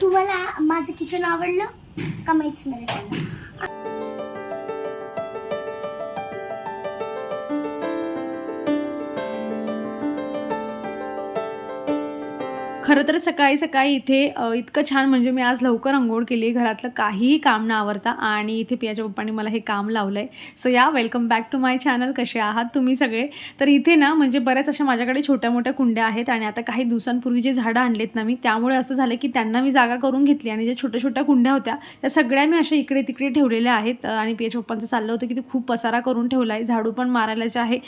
तुम्हाला माझं किचन आवडलं कमेंट्समध्ये सांगा खरं तर सकाळी सकाळी इथे इतकं छान म्हणजे मी आज लवकर अंघोळ केली घरातलं काहीही काम न आवरता आणि इथे पियाच्या पप्पांनी मला हे काम लावलं आहे सो या welcome back to my channel कसे आहात तुम्ही सगळे? तर इथे ना म्हणजे बऱ्याच अशा माझ्याकडे छोट्या मोठ्या कुंड्या आहेत आणि आता काही दिवसांपूर्वी जे झाडं आणलेत ना मी त्यामुळे असं झालं की त्यांना मी जागा करून घेतली आणि ज्या छोट्या छोट्या कुंड्या होत्या त्या सगळ्या मी अशा इकडे तिकडे ठेवलेल्या आहेत. आणि पियाच्या पप्पांचं चाललं होतं की ते खूप पसारा करून ठेवला आहे झाडू पण मारायला जे आहे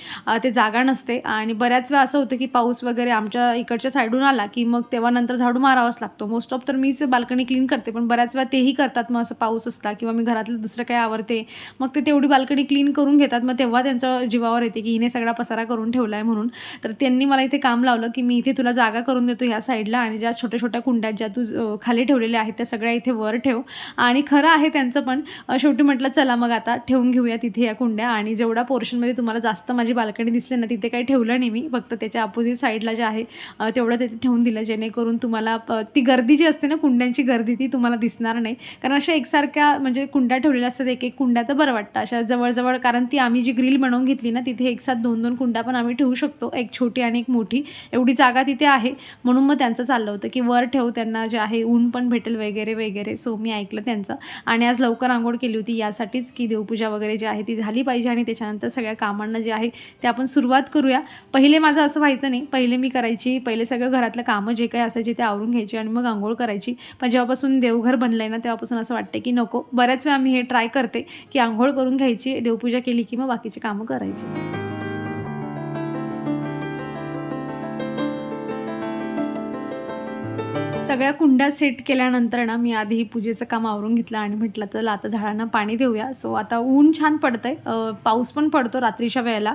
ते जागा नसते. आणि बऱ्याच वेळा असं होतं की पाऊस वगैरे आमच्या इकडच्या साईडून आला की मग ते तेव्हा नंतर झाडू मारावाच लागतो. मोस्ट ऑफ तर मीच बाल्कनी क्लीन करते पण बऱ्याच वेळा तेही करतात. मग असं पाऊस असला किंवा मी घरातलं दुसरं काही आवरते मग ते तेवढी बाल्कनी क्लीन करून घेतात. मग तेव्हा त्यांचं जीवावर येते की हिने सगळा पसारा करून ठेवला आहे म्हणून. तर त्यांनी मला इथे काम लावलं की मी इथे तुला जागा करून देतो ह्या साईडला आणि ज्या छोट्या छोट्या कुंड्यात ज्या तू खाली ठेवलेल्या आहेत त्या सगळ्या इथे वर ठेव. आणि खरं आहे त्यांचं पण शेवटी म्हटलं चला मग आता ठेवून घेऊया तिथे या कुंड्या. आणि जेवढा पोर्शनमध्ये तुम्हाला जास्त माझी बाल्कनी दिसली ना तिथे काही ठेवलं नाही मी. फक्त त्याच्या अपोजिट साईडला जे आहे तेवढं तिथे ठेवून दिलं जेणेकरून तुम्हाला ती गर्दी जी असते ना कुंड्यांची गर्दी ती तुम्हाला दिसणार नाही. कारण अशा एकसारख्या म्हणजे कुंड्या ठेवलेल्या असतात एक एक कुंड्या तर बरं वाटतं. अशा जवळजवळ कारण ती आम्ही जी ग्रिल बनवून घेतली ना तिथे एक साथ दोन दोन कुंड्या पण आम्ही ठेवू शकतो. एक छोटी आणि एक मोठी. एवढी जागा तिथे आहे. म्हणून मग त्यांचं चाललं होतं की वर ठेव त्यांना जे आहे ऊन पण भेटेल वगैरे वगैरे. सो मी ऐकलं त्यांचं. आणि आज लवकर आंघोळ केली होती. यासाठीच की देवपूजा वगैरे जी आहे ती झाली पाहिजे. आणि त्याच्यानंतर सगळ्या कामांना जे आहे ते आपण सुरुवात करूया. पहिले माझं असं व्हायचं नाही. पहिले मी करायची पहिले सगळं घरातलं कामं जे काही असायचे ते आवरून घ्यायची आणि मग आंघोळ करायची. पण जेव्हापासून देवघर बनलं आहे ना तेव्हापासून असं वाटतं की नको बऱ्याच वेळा मी हे ट्राय करते की आंघोळ करून घ्यायची देवपूजा केली की मग बाकीची कामं करायची. सगळ्या कुंड्या सेट केल्यानंतर ना मी आधी पूजेचं काम आवरून घेतलं आणि म्हटलं चला आता झाडांना पाणी देऊया. सो आता ऊन छान पडतंय. आहे पाऊस पण पडतो रात्रीच्या वेळेला.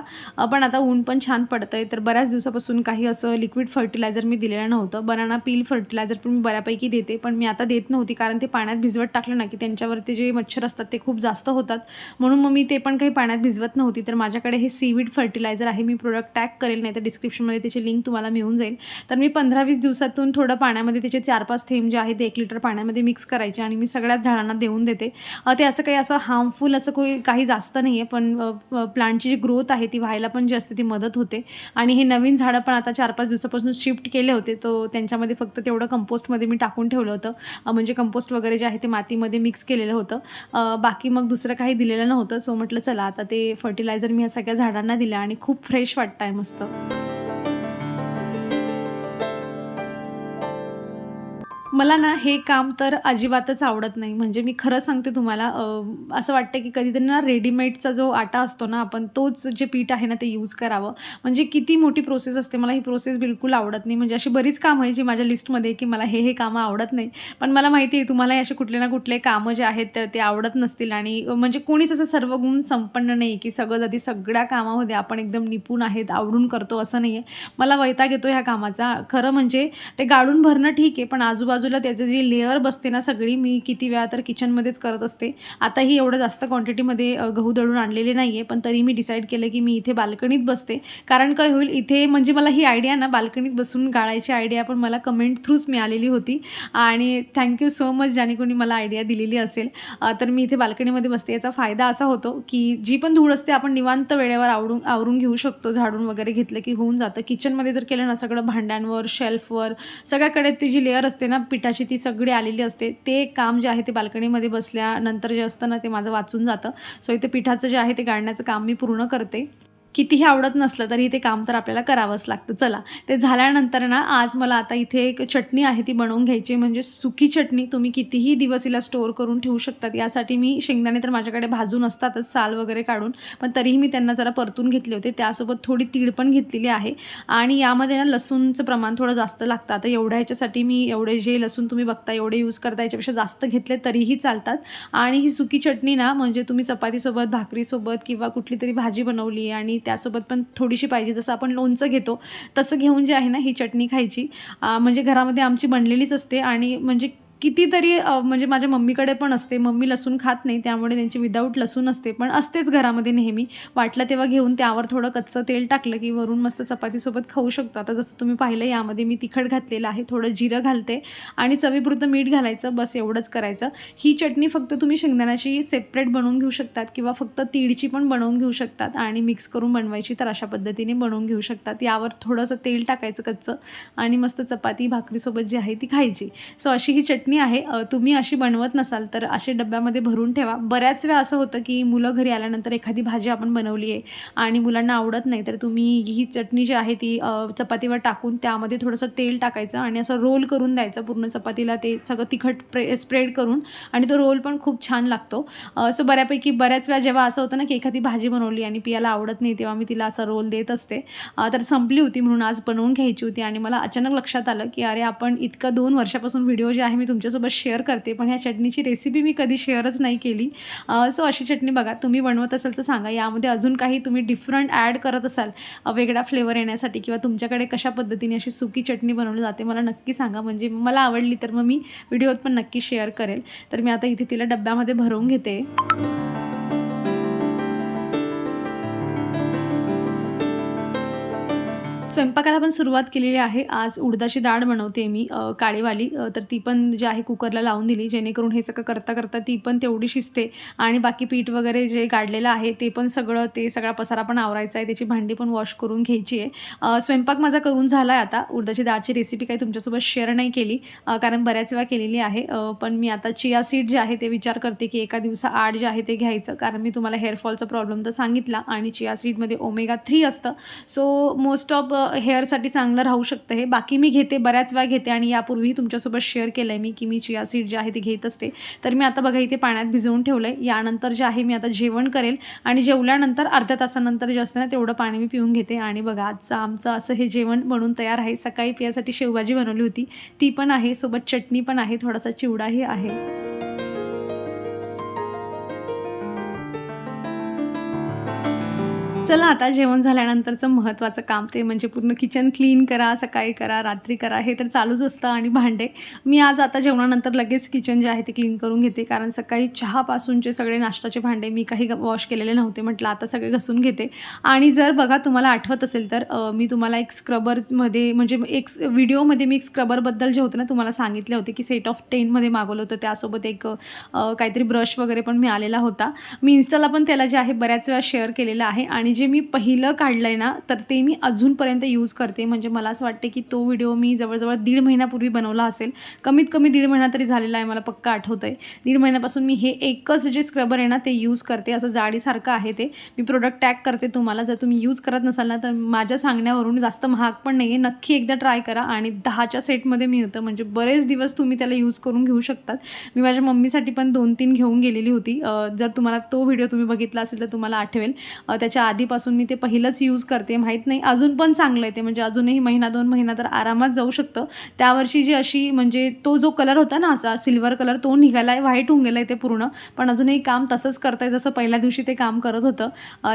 पण आता ऊन पण छान पडतंय. तर बऱ्याच दिवसापासून काही असं लिक्विड फर्टिलायझर मी दिलेलं नव्हतं. बनाना पील फर्टिलायझर पण मी बऱ्यापैकी देते पण मी आता देत नव्हती कारण ते पाण्यात भिजवत टाकलं ना की त्यांच्यावरती जे मच्छर असतात ते खूप जास्त होतात. म्हणून मग मी ते पण काही पाण्यात भिजवत नव्हती. तर माझ्याकडे हे सीविड फर्टिलायझर आहे. मी प्रोडक्ट टॅग करेल नाही तर डिस्क्रिप्शनमध्ये त्याची लिंक तुम्हाला मिळून जाईल. तर मी पंधरा वीस दिवसातून थोडं पाण्यामध्ये त्याचे चार पाच थेंब जे आहेत ते एक लिटर पाण्यामध्ये मिक्स करायचे आणि मी सगळ्याच झाडांना देऊन देते. ते असं काही असं हार्मफुल असं कोई काही जास्त नाही आहे पण प्लांटची जी ग्रोथ आहे ती व्हायला पण जी असते ती मदत होते. आणि हे नवीन झाडं पण आता चार पाच दिवसापासून शिफ्ट केले होते तो त्यांच्यामध्ये फक्त तेवढं कंपोस्टमध्ये मी टाकून ठेवलं होतं. म्हणजे कंपोस्ट वगैरे जे आहे ते मातीमध्ये मिक्स केलेलं होतं. बाकी मग दुसरं काही दिलेलं नव्हतं सो म्हटलं चला आता ते फर्टिलायझर मी ह्या सगळ्या झाडांना दिलं आणि खूप फ्रेश वाटतं आहे मस्त. मला ना हे काम तर अजिबातच आवडत नाही. म्हणजे मी खरं सांगते तुम्हाला असं वाटतं की कधीतरी ना रेडीमेडचा जो आटा असतो ना आपण तोच जे पीठ आहे ना ते यूज करावं. म्हणजे किती मोठी प्रोसेस असते मला ही प्रोसेस बिलकुल आवडत नाही. म्हणजे अशी बरीच कामं आहे जी माझ्या लिस्टमध्ये की मला हे हे कामं आवडत नाही. पण मला माहिती आहे तुम्हाला असे कुठले ना कुठले कामं जे आहेत ते- ते आवडत नसतील. आणि म्हणजे कोणीच असं सर्व गुण संपन्न नाही की सगळं आधी सगळ्या कामामध्ये आपण एकदम निपुण आहेत आवडून करतो असं नाही आहे मला वैताग येतो ह्या कामाचा. खरं म्हणजे ते गाळून भरणं ठीक आहे पण आजूबाजू बाजूला त्याचं जी लेअर बसते ना सगळी मी किती वेळा तर किचनमध्येच करत असते. आताही एवढं जास्त क्वांटिटीमध्ये गहू दळून आणलेले नाही आहे पण तरी मी डिसाईड केलं की मी इथे बाल्कनीत बसते. कारण काय होईल इथे म्हणजे मला ही आयडिया ना बाल्कनीत बसून गाळायची आयडिया पण मला कमेंट थ्रूच मिळालेली होती. आणि थँक्यू सो मच ज्याने कोणी मला आयडिया दिलेली असेल. तर मी इथे बाल्कनीमध्ये बसते. याचा फायदा असा होतो की जी पण धूळ असते आपण निवांत वेळेवर आवडून आवरून घेऊ शकतो. झाडून वगैरे घेतलं की होऊन जातं. किचनमध्ये जर केलं ना सगळं भांड्यांवर शेल्फवर सगळ्याकडे ती जी लेअर असते ना पिठाची ती सगळी आलेली असते. ते काम जे आहे ते बाल्कनीमध्ये बसल्यानंतर जे असतं ना ते माझं वाचून जातं. सो इथे पिठाचं जे आहे ते गाळण्याचं काम मी पूर्ण करते. कितीही आवडत नसलं तरी ते काम तर आपल्याला करावंच लागतं. चला ते झाल्यानंतर ना आज मला आता इथे एक चटणी आहे ती बनवून घ्यायची. म्हणजे सुकी चटणी तुम्ही कितीही दिवस हिला स्टोअर करून ठेवू शकतात. यासाठी मी शेंगदाणे तर माझ्याकडे भाजून असतातच साल वगैरे काढून. पण तरीही मी त्यांना जरा परतून घेतले होते. त्यासोबत थोडी तीळ पण घेतलेली आहे. आणि यामध्ये ना लसूणचं प्रमाण थोडं जास्त लागतं. आता एवढ्या ह्याच्यासाठी मी एवढे जे लसूण तुम्ही बघता एवढे यूज करता याच्यापेक्षा जास्त घेतले तरीही चालतात. आणि ही सुकी चटणी ना म्हणजे तुम्ही चपातीसोबत भाकरीसोबत किंवा कुठली तरी भाजी बनवली आणि त्यासोबत पण थोडीशी पाहिजे. जसं आपण लोणचं घेतो तसं घेऊन जे आहे ना ही चटणी खायची. म्हणजे घरामध्ये आमची बनलेलीच असते आणि म्हणजे कितीतरी म्हणजे माझ्या मम्मीकडे पण असते. मम्मी लसूण खात नाही त्यामुळे त्यांची विदाऊट लसूण असते. पण असतेच घरामध्ये नेहमी. वाटलं तेव्हा घेऊन त्यावर थोडं कच्चं तेल टाकलं की वरून मस्त चपातीसोबत खाऊ शकतो. आता जसं तुम्ही पाहिलं यामध्ये मी तिखट घातलेलं आहे. थोडं जिरं घालते आणि चवीपुरतं मीठ घालायचं. बस एवढंच करायचं. ही चटणी फक्त तुम्ही शेंगदाण्याची सेपरेट बनवून घेऊ शकतात किंवा फक्त तीळची पण बनवून घेऊ शकतात आणि मिक्स करून बनवायची तर अशा पद्धतीने बनवून घेऊ शकतात. यावर थोडंसं तेल टाकायचं कच्चं आणि मस्त चपाती भाकरीसोबत जी आहे ती खायची. सो अशी ही चटणी आहे तुम्ही अशी बनवत नसाल तर असे डब्यामध्ये भरून ठेवा. बऱ्याच वेळा असं होतं की मुलं घरी आल्यानंतर एखादी भाजी आपण बनवली आहे आणि मुलांना आवडत नाही तर तुम्ही ही चटणी जी आहे ती चपातीवर टाकून त्यामध्ये थोडंसं तेल टाकायचं आणि असं रोल करून द्यायचं पूर्ण चपातीला ते सगळं तिखट प्रे स्प्रेड करून आणि तो रोल पण खूप छान लागतो. सो बऱ्यापैकी बऱ्याच वेळा जेव्हा असं होतं ना की एखादी भाजी बनवली आणि पियाला आवडत नाही तेव्हा मी तिला असा रोल देत असते. तर संपली होती म्हणून आज बनवून घ्यायची होती आणि मला अचानक लक्षात आलं की अरे आपण इतकं दोन वर्षापासून व्हिडिओ जे आहे मी तुमच्या तुमच्यासोबत शेअर करते पण ह्या चटणीची रेसिपी मी कधी शेअरच नाही केली. सो अशी चटणी बघा तुम्ही बनवत असाल तर सांगा. यामध्ये अजून काही तुम्ही डिफरंट ॲड करत असाल वेगळा फ्लेवर येण्यासाठी किंवा तुमच्याकडे कशा पद्धतीने अशी सुकी चटणी बनवली जाते मला नक्की सांगा. म्हणजे मला आवडली तर मग मी व्हिडिओत पण नक्की शेअर करेल. तर मी आता इथे तिला डब्यामध्ये भरवून घेते. स्वयंपाकाला पण सुरुवात केलेली आहे. आज उडदाची डाळ बनवते मी काळेवाली. काळीवाली तर ती पण जी आहे कुकरला लावून दिली जेणेकरून हे सगळं करता करता ती पण तेवढी शिजते. आणि बाकी पीठ वगैरे जे काढलेलं आहे ते पण सगळं ते सगळा पसारा पण आवरायचा आहे. त्याची भांडी पण वॉश करून घ्यायची आहे. स्वयंपाक माझा करून झाला आहे आता. उडदाची डाळची रेसिपी काही तुमच्यासोबत शेअर नाही केली. कारण बऱ्याच वेळा केलेली आहे. पण मी आता चिया सीड जे आहे ते विचार करते की एका दिवसा आड जे आहे ते घ्यायचं. कारण मी तुम्हाला हेअरफॉलचा प्रॉब्लेम तर सांगितला आणि चिया सीडमध्ये ओमेगा थ्री असतं. सो मोस्ट ऑफ हेअरसाठी चांगलं राहू शकतं हे. बाकी मी घेते बऱ्याच वेळा घेते आणि यापूर्वीही तुमच्यासोबत शेअर केलं आहे मी की मी चिया सीड जे आहे ते घेत असते. तर मी आता बघा इथे पाण्यात भिजवून ठेवलं आहे यानंतर जे आहे मी आता जेवण करेल आणि जेवल्यानंतर अर्ध्या तासानंतर जे असतं ना तेवढं पाणी मी पिऊन घेते. आणि बघा आजचं आमचं असं हे जेवण बनून तयार आहे. सकाळी पियासाठी शेवभाजी बनवली होती. ती पण आहे. सोबत चटणी पण आहे. थोडासा चिवडाही आहे. चला आता जेवण झाल्यानंतरचं महत्त्वाचं काम ते म्हणजे पूर्ण किचन क्लीन करा सकाळी करा रात्री करा हे तर चालूच असतं आणि भांडे. मी आज आता जेवणानंतर लगेच किचन जे आहे ते क्लीन करून घेते कारण सकाळी चहापासूनचे सगळे नाश्त्याचे भांडे मी काही वॉश केलेले नव्हते म्हटलं आता सगळे घसून घेते. आणि जर बघा तुम्हाला आठवत असेल तर मी तुम्हाला एक स्क्रबर्समध्ये म्हणजे एक व्हिडिओमध्ये मी एक स्क्रबरबद्दल जे होतं ना तुम्हाला सांगितले होते की सेट ऑफ टेनमध्ये मागवलं होतं. त्यासोबत एक काहीतरी ब्रश वगैरे पण मिळालेला होता. मी इन्स्टाला पण त्याला जे आहे बऱ्याच वेळा शेअर केलेलं आहे आणि जे मी पहिलं काढलं आहे ना तर ते मी अजूनपर्यंत यूज करते. म्हणजे मला असं वाटते की तो व्हिडिओ मी जवळजवळ दीड महिन्यापूर्वी बनवला असेल. कमीत कमी दीड महिना तरी झालेला आहे मला पक्का आठवतं आहे दीड महिन्यापासून मी हे एकच जे स्क्रबर आहे ना ते यूज करते. असं जाडीसारखं आहे ते. मी प्रोडक्ट टॅग करते तुम्हाला. जर तुम्ही यूज करत नसाल ना तर माझ्या सांगण्यावरून जास्त महाग पण नाही आहे नक्की एकदा ट्राय करा आणि दहाच्या सेटमध्ये मी होतं म्हणजे बरेच दिवस तुम्ही त्याला यूज करून घेऊ शकतात. मी माझ्या मम्मीसाठी पण दोन तीन घेऊन गेलेली होती. जर तुम्हाला तो व्हिडिओ तुम्ही बघितला असेल तर तुम्हाला आठवेल. त्याच्या आधी आधीपासून मी ते पहिलंच यूज करते माहीत नाही. अजून पण चांगलं आहे ते. म्हणजे अजूनही महिना दोन महिना तर आरामात जाऊ शकतं. त्यावर्षी जी अशी म्हणजे तो जो कलर होता ना असा सिल्वर कलर तो निघाला आहे व्हाईट होऊन गेला आहे ते पूर्ण. पण अजूनही काम तसंच करतं आहे जसं पहिल्या दिवशी ते काम करत होतं.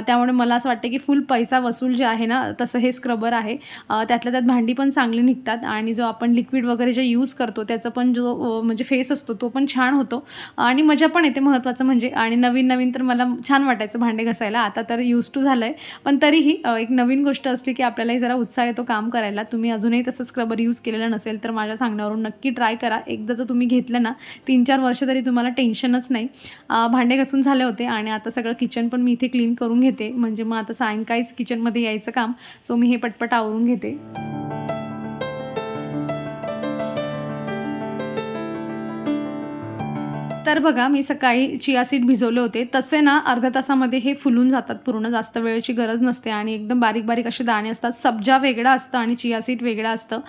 त्यामुळे मला असं वाटतं की फुल पैसा वसूल जे आहे ना तसं हे स्क्रबर आहे. त्यातल्या त्यात भांडी पण चांगली निघतात आणि जो आपण लिक्विड वगैरे जे यूज करतो त्याचं पण जो म्हणजे फेस असतो तो पण छान होतो. आणि मजा पण येते महत्त्वाचं म्हणजे. आणि नवीन नवीन तर मला छान वाटायचं भांडे घासायला. आता तर यूज टू झालं आहे पण तरीही एक नवीन गोष्ट असली की आपल्यालाही जरा उत्साह येतो काम करायला. तुम्ही अजूनही तसं स्क्रबर यूज केलेलं नसेल तर माझ्या सांगण्यावरून नक्की ट्राय करा. एकदा जर तुम्ही घेतलं ना तीन चार वर्ष तरी तुम्हाला टेन्शनच नाही. भांडे घासून झाले होते आणि आता सगळं किचन पण मी इथे क्लीन करून घेते. म्हणजे मग आता सायंकाळीच किचनमध्ये यायचं काम. सो मी हे पटपट आवरून घेते. तर बघा मी सकाळी चिया सीड भिजवले होते. तसे ना अर्ध्या तासामध्ये हे फुलून जातात पूर्ण. जास्त वेळेची गरज नसते आणि एकदम बारीक बारीक असे दाणे असतात. सब्जा वेगळा असतं आणि चिया सीड वेगळं असतं.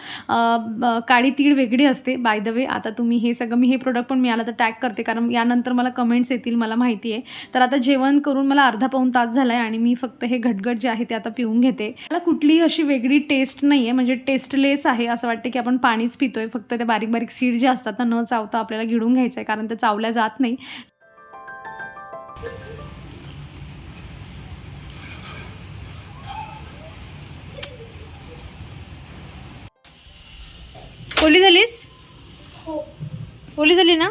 ब- काळी तीळ वेगळी असते. बाय द वे आता तुम्ही हे सगळं मी हे प्रोडक्ट पण मिळालं तर टॅग करते. कारण यानंतर मला कमेंट्स येतील मला माहिती आहे तर आता जेवण करून मला अर्धा पाऊण तास झाला आहे आणि मी फक्त हे घटघट जे आहे ते आता पिऊन घेते. मला कुठलीही अशी वेगळी टेस्ट नाही आहे म्हणजे टेस्टलेस आहे असं वाटतं की आपण पाणीच पितोय. फक्त ते बारीक बारीक सीड जे असतात ना न चावता आपल्याला गिळून घ्यायचं आहे कारण ते चावल्या जात नाही. ओली झालीस? हो. ओली झाली ना?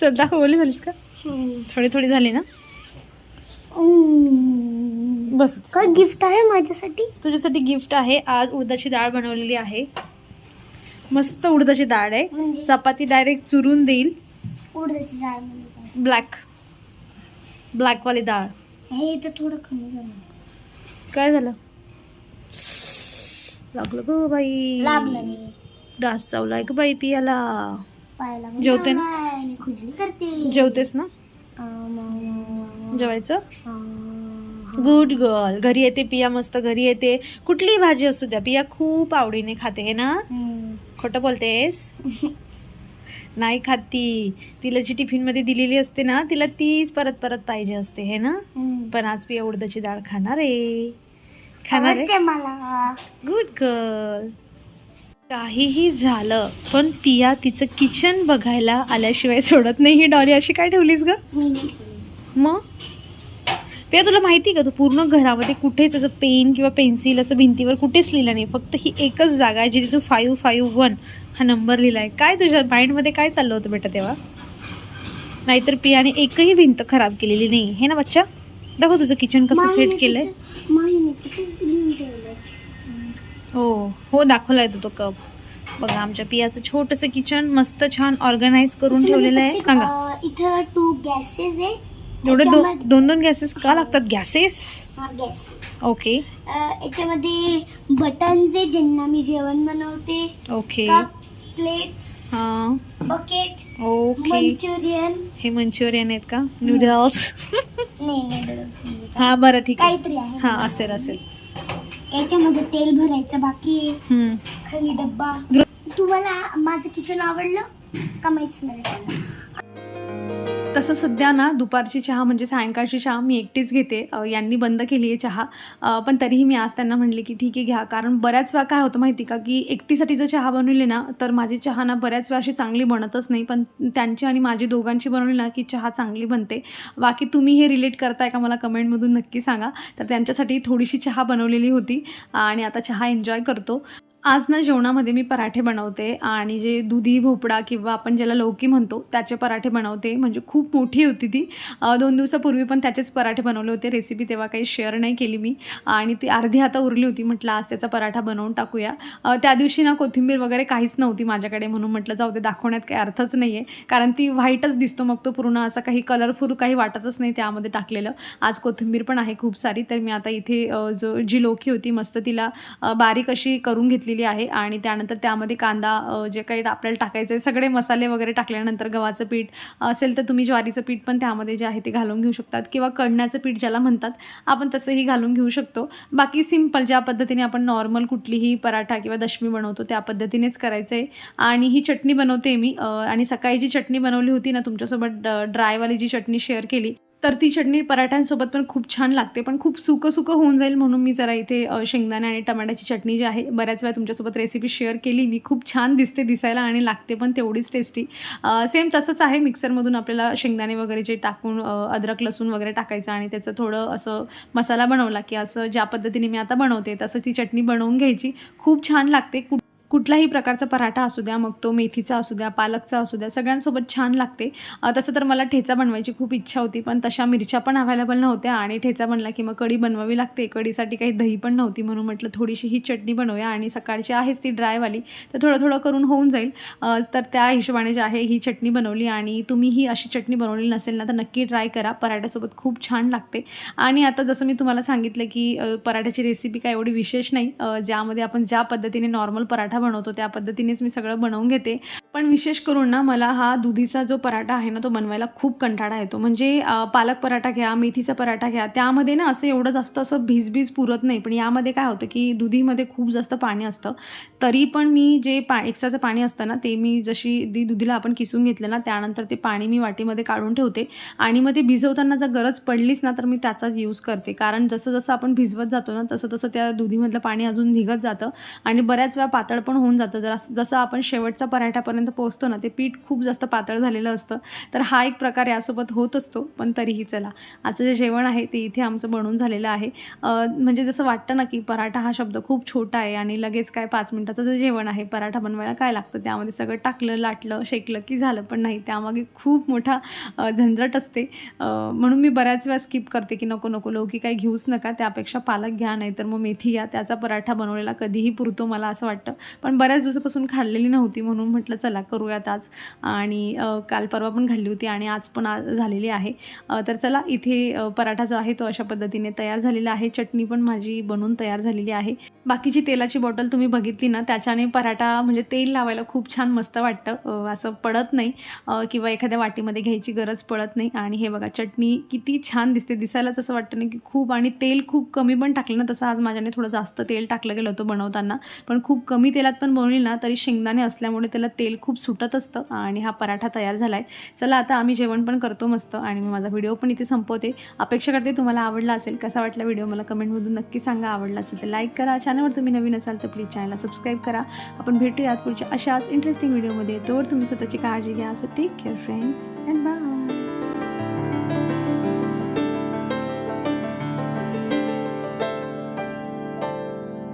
सध्या ओली झालीस का? थोडी थोडी झाली ना? बस. काय गिफ्ट आहे माझ्यासाठी? तुझ्यासाठी गिफ्ट आहे. आज उडदाची डाळ बनवलेली आहे. मस्त उडदाची डाळ आहे. म्हणजे? चपाती डायरेक्ट चुरून देईल. उडदाची डाळ म्हणजे? ब्लॅक ब्लॅकवाली डाळ. हे तर थोडं कमी झालं काय झालं? लागलं ग बाई. लागलं नाही. डास चावलाय ग बाई पियाला. जेवते ना? खुजली करते. जेवतेस ना? जेवायचं. गुड गर्ल घरी येते पिया मस्त घरी येते. कुठलीही भाजी असू द्या पिया खूप आवडीने खाते हे ना. खोटं बोलतेस? नाही खात ती. तिला जी टिफिनमध्ये दिलेली असते ना तिला तीच परत परत पाहिजे असते हे ना. पण आज पिया उडदाची डाळ खाणार आहे. खाणार आहे? मला. गुड गर्ल काहीही झालं पण पिया तिचं किचन बघायला आल्याशिवाय सोडत नाही ही डॉली. अशी काय ठेवलीस ग? मी. मग? पिया तुला माहिती का? तू पूर्ण घरामध्ये कुठेच असं पेन किंवा पेन्सिल असं भिंतीवर कुठेच लिहिलं नाही. फक्त ही एकच जागा आहे जिथे तू फाईव्ह फाईव्ह वन हा नंबर लिहिला आहे काय तुझ्या माइंडमध्ये काय चाललं होतं बेटा तेव्हा? नाहीतर पियाने एकही भिंत खराब केलेली नाही. हे ना बच्चा? दाखव तुझं किचन कसं सेट केलंय. हो हो दाखवलाय तू तो कप बघा आमच्या पियाचं छोटंसं किचन मस्त छान ऑर्गनाईज करून ठेवलेलं आहे. सांगा. इथं टू गॅसेस आहे. एवढे दो याच्यामध्ये- दोन दोन गॅसेस का लागतात? गॅसेस? हा गॅस ओके. याच्यामध्ये बटन्स आहे ज्यांना मी जेवण बनवते ओके. कप प्लेट्स हां. Bucket okay. मंचुरियन. हे मंचुरियन आहेत का? नूडल्स. नाही noodles नाही. हा बरं ठीक आहे. काहीतरी आहे. हा असेल असेल. याच्यामध्ये तेल भरायचं बाकी आहे. हम्म. खाली डब्बा. तुम्हाला माझं किचन आवडलं कमेंट्समध्ये सांगा तसं सध्या ना दुपारची चहा म्हणजे सायंकाळची चहा मी एकटीच घेते. यांनी बंद केली आहे चहा. पण तरीही मी आज त्यांना म्हणले की ठीक आहे घ्या. कारण बऱ्याच वेळा काय होतं माहिती का की एकटीसाठी जर चहा बनवली ना तर माझी चहा ना बऱ्याच वेळा अशी चांगली बनतच नाही. पण त्यांची आणि माझी दोघांची बनवली ना की चहा चांगली बनते. बाकी तुम्ही हे रिलेट करताय का मला कमेंटमधून नक्की सांगा. तर त्यांच्यासाठी थोडीशी चहा बनवलेली होती. आणि आता चहा एन्जॉय करतो. आज ना जेवणामध्ये मी पराठे बनवते आणि जे दुधी भोपळा किंवा आपण ज्याला लौकी म्हणतो त्याचे पराठे बनवते. म्हणजे खूप मोठी होती ती. दोन दिवसापूर्वी पण त्याचेच पराठे बनवले होते. रेसिपी तेव्हा काही शेअर नाही केली मी. आणि ती अर्धी आता उरली होती. म्हटलं आज त्याचा पराठा बनवून टाकूया. त्या दिवशी ना कोथिंबीर वगैरे काहीच नव्हती माझ्याकडे म्हणून म्हटलं जाऊ दे दाखवण्यात काही अर्थच नाही आहे कारण ती व्हाईटच दिसतो मग तो पूर्ण असा काही कलरफुल काही वाटतच नाही त्यामध्ये टाकलेलं. आज कोथिंबीर पण आहे खूप सारी. तर मी आता इथे जो जी लोकी होती मस्त तिला बारीक अशी करून घेतली घेतलेली आहे आणि त्यानंतर त्यामध्ये कांदा जे काही आपल्याला टाकायचं आहे सगळे मसाले वगैरे टाकल्यानंतर गव्हाचं पीठ असेल तर तुम्ही ज्वारीचं पीठ पण त्यामध्ये जे आहे ते घालून घेऊ शकतात किंवा कळण्याचं पीठ ज्याला म्हणतात आपण तसंही घालून घेऊ शकतो. बाकी सिंपल ज्या पद्धतीने आपण नॉर्मल कुठलीही पराठा किंवा दशमी बनवतो त्या पद्धतीनेच करायचं आहे आणि ही चटणी बनवते मी आणि सकाळी जी चटणी बनवली होती ना तुमच्यासोबत ड- ड्रायवाली जी चटणी शेअर केली तर ती चटणी पराठ्यांसोबत पण खूप छान लागते पण खूप सुकं सुकं होऊन जाईल म्हणून मी जरा इथे शेंगदाणे आणि टमाट्याची चटणी जी आहे बऱ्याच वेळा तुमच्यासोबत रेसिपी शेअर केली. मी खूप छान दिसते दिसायला आणि लागते पण तेवढीच टेस्टी सेम तसंच आहे मिक्सरमधून आपल्याला शेंगदाणे वगैरे जे टाकून अद्रक लसूण वगैरे टाकायचं आणि त्याचं थोडं असं मसाला बनवला की असं ज्या पद्धतीने मी आता बनवते तसं ती चटणी बनवून घ्यायची. खूप छान लागते. कुठ कुठलाही प्रकारचा पराठा असू द्या मग तो मेथीचा असू द्या पालकचा असू द्या सगळ्यांसोबत छान लागते. तसं तर मला ठेचा बनवायची खूप इच्छा होती पण तशा मिरच्या पण अवेलेबल नव्हत्या आणि ठेचा बनला की मग कढी बनवावी लागते. कढीसाठी काही दही पण नव्हती म्हणून म्हटलं थोडीशी ही चटणी बनवूया आणि सकाळची आहेच ती ड्रायवाली तर थोडं थोडं करून होऊन जाईल. तर त्या हिशोबाने जे आहे ही चटणी बनवली आणि तुम्ही ही अशी चटणी बनवली नसेल ना तर नक्की ट्राय करा. पराठ्यासोबत खूप छान लागते. आणि आता जसं मी तुम्हाला सांगितलं की पराठ्याची रेसिपी काय एवढी विशेष नाही. ज्यामध्ये आपण ज्या पद्धतीने नॉर्मल पराठा बनवतो त्या पद्धतीनेच मी सगळं बनवून घेते. पण विशेष करून ना मला हा दुधीचा जो पराठा आहे ना तो बनवायला खूप कंटाळा येतो. म्हणजे पालक पराठा घ्या मेथीचा पराठा घ्या त्यामध्ये ना असं एवढं जास्त असं भिजभिज पुरत नाही. पण यामध्ये काय होतं की दुधीमध्ये खूप जास्त पाणी असतं. तरी पण मी जे पा एक्स्ट्राचं पाणी असतं ना ते मी जशी दी दुधीला आपण किसून घेतलं ना त्यानंतर ते पाणी मी वाटीमध्ये काढून ठेवते. आणि मग ते भिजवताना जर गरज पडलीच ना तर मी त्याचाच यूज करते. कारण जसं जसं आपण भिजवत जातो ना तसं तसं त्या दुधीमधलं पाणी अजून निघत जातं. आणि बऱ्याच वेळा पातळ पण होऊन जातं. जरा जसं आपण शेवटचा पराठ्यापर्यंत पोहोचतो ना ते पीठ खूप जास्त पातळ झालेलं असतं. तर हा एक प्रकार यासोबत होत असतो पण तरीही चला. आजचं जे जेवण आहे ते इथे आमचं बनून झालेलं आहे. म्हणजे जसं वाटतं ना की पराठा हा शब्द खूप छोटा आहे आणि लगेच काय पाच मिनटाचं जे जेवण आहे पराठा बनवायला काय लागतं? त्यामध्ये सगळं टाकलं लाटलं शेकलं की झालं पण नाही. त्यामागे खूप मोठा झंझट असते. म्हणून मी बऱ्याच वेळा स्किप करते की नको नको लौकी काही घेऊच नका. त्यापेक्षा पालक घ्या नाही तर मग मेथी घ्या त्याचा पराठा बनवलेला कधीही पुरतो मला असं वाटतं. पण बऱ्याच दिवसापासून खाल्लेली नव्हती म्हणून म्हटलं चला करूयात आज. आणि काल परवा पण खाल्ली होती आणि आज पण आज झालेली आहे. तर चला इथे पराठा जो आहे तो अशा पद्धतीने तयार झालेला आहे. चटणी पण माझी बनवून तयार झालेली आहे. बाकीची तेलाची बॉटल तुम्ही बघितली ना त्याच्याने पराठा म्हणजे तेल लावायला खूप छान मस्त वाटतं. असं पडत नाही. किंवा एखाद्या वाटीमध्ये घ्यायची गरज पडत नाही. आणि हे बघा चटणी किती छान दिसते. दिसायलाच असं वाटतं ना की खूप आणि तेल खूप कमी पण टाकलं ना तसं आज माझ्याने थोडं जास्त तेल टाकलं गेलं होतं बनवताना. पण खूप कमी तेलात पण बनवली ना तरी शेंगदाणे असल्यामुळे त्याला तेल खूप सुटत असतं. आणि हा पराठा तयार झाला आहे चला आता आम्ही जेवण पण करतो मस्त. आणि मी माझा व्हिडिओ पण इथे संपवते. अपेक्षा करते तुम्हाला आवडला असेल कसा वाटला व्हिडिओ मला कमेंटमधून नक्की सांगा. आवडला असेल तर लाईक करा चॅनलवर तुम्ही नवीन असाल तर प्लीज चॅनलला सबस्क्राईब करा. आपण भेटूयात पुढच्या अशाच इंटरेस्टिंग व्हिडिओमध्ये तोवर तुम्ही स्वतःची काळजी घ्या. So take care friends and bye